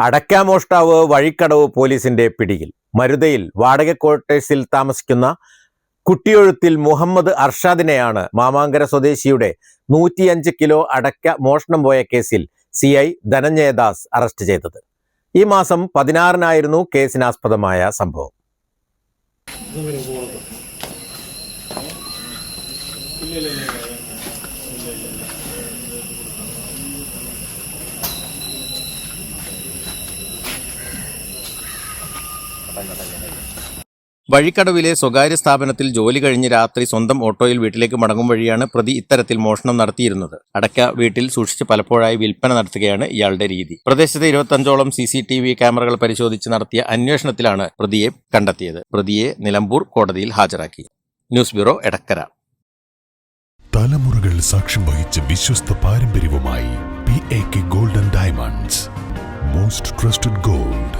അടയ്ക്കാമോഷ്ടാവ് വഴിക്കടവ് പോലീസിന്റെ പിടിയിൽ. മരുതയിൽ വാടക ക്വാർട്ടേഴ്സിൽ താമസിക്കുന്ന കുട്ടിയൊഴുത്തിൽ മുഹമ്മദ് അർഷാദിനെയാണ് മാമാങ്കര സ്വദേശിയുടെ നൂറ്റിയഞ്ച് കിലോ അടക്ക മോഷണം പോയ കേസിൽ സി ഐ ധനഞ്ജയദാസ് അറസ്റ്റ് ചെയ്തത്. ഈ മാസം പതിനാറിനായിരുന്നു കേസിനാസ്പദമായ സംഭവം. വഴിക്കടവിലെ സ്വകാര്യ സ്ഥാപനത്തിൽ ജോലി കഴിഞ്ഞ് രാത്രി സ്വന്തം ഓട്ടോയിൽ വീട്ടിലേക്ക് മടങ്ങും വഴിയാണ് പ്രതി ഇത്തരത്തിൽ മോഷണം നടത്തിയിരുന്നത്. അടക്ക വീട്ടിൽ സൂക്ഷിച്ച് പലപ്പോഴായി വിൽപ്പന നടത്തുകയാണ് ഇയാളുടെ രീതി. പ്രദേശത്തെ ഇരുപത്തഞ്ചോളം സി സി ടി വി ക്യാമറകൾ പരിശോധിച്ച് നടത്തിയ അന്വേഷണത്തിലാണ് പ്രതിയെ കണ്ടെത്തിയത്. പ്രതിയെ നിലമ്പൂർ കോടതിയിൽ ഹാജരാക്കി. News bureau Edakkara. തലമുറകൾ സാക്ഷ്യം വഹിച്ച വിശ്വസ്ത പാരമ്പര്യവുമായി P A K golden diamonds. Most trusted gold.